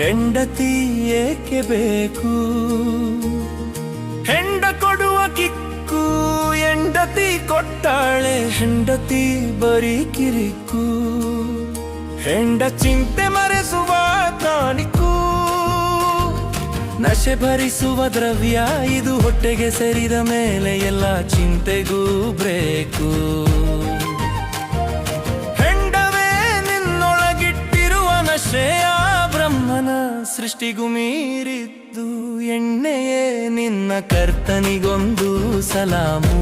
ಹೆಂಡತಿ ಏಕೆ ಬೇಕು? ಹೆಂಡ ಕೊಡುವ ಕಿಕ್ಕು, ಹೆಂಡತಿ ಕೊಟ್ಟಾಳೆ, ಹೆಂಡತಿ ಬರೀ ಕಿರಿಕು. ಹೆಂಡ ಚಿಂತೆ ಮರೆಸುವ ತಾನಿಕು ನಶೆ ಭರಿಸುವ ದ್ರವ್ಯ, ಇದು ಹೊಟ್ಟೆಗೆ ಸೇರಿದ ಮೇಲೆ ಎಲ್ಲ ಚಿಂತೆಗೂ ಬ್ರೇಕು. ಸೃಷ್ಟಿಗೂ ಮೀರಿದ್ದು ಎಣ್ಣೆಯೇ ನಿನ್ನ ಕರ್ತನಿಗೊಂದು ಸಲಾಮು.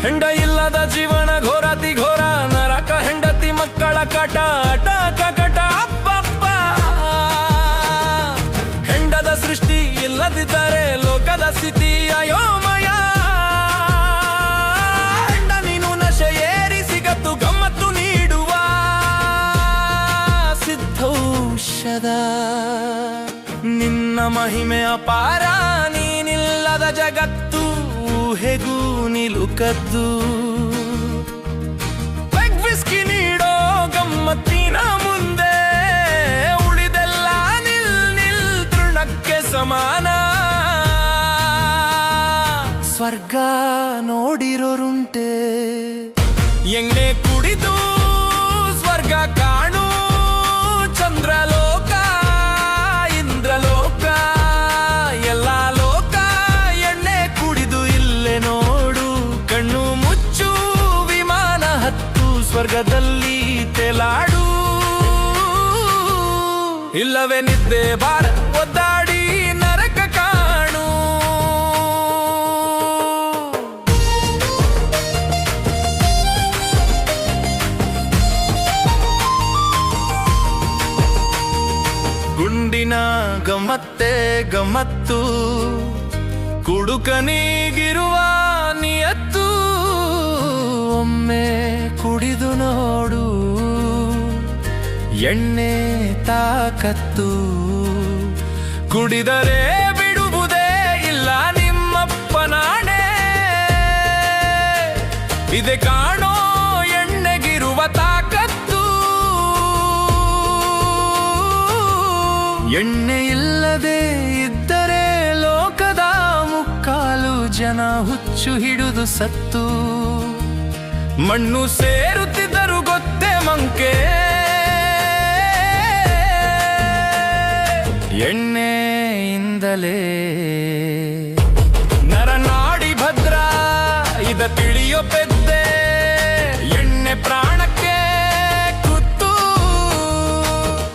ಹೆಂಡ ಇಲ್ಲದ ಜೀವನ ಘೋರಾತಿ ಘೋರ, ನರಕ ಹೆಂಡತಿ ಮಕ್ಕಳ ಕಟ ಕಟ, ಅಪ್ಪಪ್ಪ. ಹೆಂಡದ ಸೃಷ್ಟಿ ಇಲ್ಲದಿದ್ದರೆ ಲೋಕದ ಸ್ಥಿತಿ ಅಯೋಮಯ ನಿನ್ನ ಮಹಿಮೆ ಅಪಾರ, ನೀನಿಲ್ಲದ ಜಗತ್ತು ಹೆಗೂ ನಿಲುಕದ್ದು. ವಿಸ್ಕಿ ನೀಡೋ ಗಮ್ಮತ್ತಿನ ಮುಂದೆ, ಉಳಿದೆಲ್ಲ ನಿಲ್ ನಿಲ್ ತೃಣಕ್ಕೆ ಸಮಾನ. ಸ್ವರ್ಗ ನೋಡಿರೋರುಂಟೆ, ಎಣ್ಣೆ ಹತ್ತು ಸ್ವರ್ಗದಲ್ಲಿ ತೆಲಾಡು. ಇಲ್ಲವೇ ನಿದ್ದೆ ಬಾರ ಒದ್ದಾಡಿ ನರಕ ಕಾಣು. ಗುಂಡಿನ ಗಮತ್ತೆ ಗಮತ್ತು ಕುಡುಕನಿಗಿರುವ ನಿಯತ್ತು ಎಣ್ಣೆ ತಾಕತ್ತು. ಕುಡಿದರೆ ಬಿಡುವುದೇ ಇಲ್ಲ ನಿಮ್ಮಪ್ಪನಾಣೆ ಇದೆ ಕಾಣೋ ಎಣ್ಣೆಗಿರುವ ತಾಕತ್ತು. ಎಣ್ಣೆ ಇಲ್ಲದೆ ಇದ್ದರೆ ಲೋಕದ ಮುಕ್ಕಾಲು ಜನ ಹುಚ್ಚು ಹಿಡಿದು ಸತ್ತು. ಮಣ್ಣು ಸೇರುತ್ತಿದ್ದರು ಎಣ್ಣೆಯಿಂದಲೇ. ನರನಾಡಿ ಭದ್ರ, ಇದ ತಿಳಿಯೋ ಪೆದ್ದೆ. ಎಣ್ಣೆ ಪ್ರಾಣಕ್ಕೆ ಕುತ್ತು.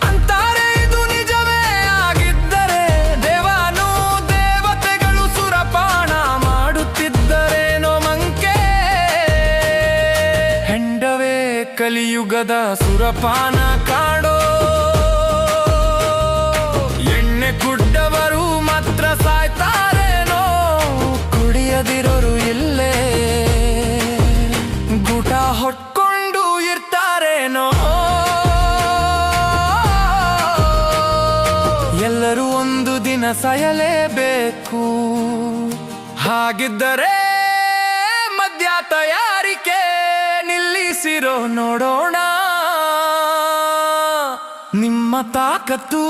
ಅಂತಾರೆ ಇದು ನಿಜವೇ, ಆಗಿದ್ದರೆ ದೇವಾನು ದೇವತೆಗಳು ಸುರಪಾನ ಮಾಡುತ್ತಿದ್ದರೇನೋ ಮಂಕೆ. ಹೆಂಡವೇ, ಕಲಿಯುಗದ ಸುರಪಾನ ಕಾಡೋ ದಿನ ಸಾಯಲೇಬೇಕು. ಹಾಗಿದ್ದರೆ ಮದ್ಯ ತಯಾರಿಕೆ ನಿಲ್ಲಿಸಿರೋ ನೋಡೋಣ. ನಿಮ್ಮ ತಾಕತ್ತು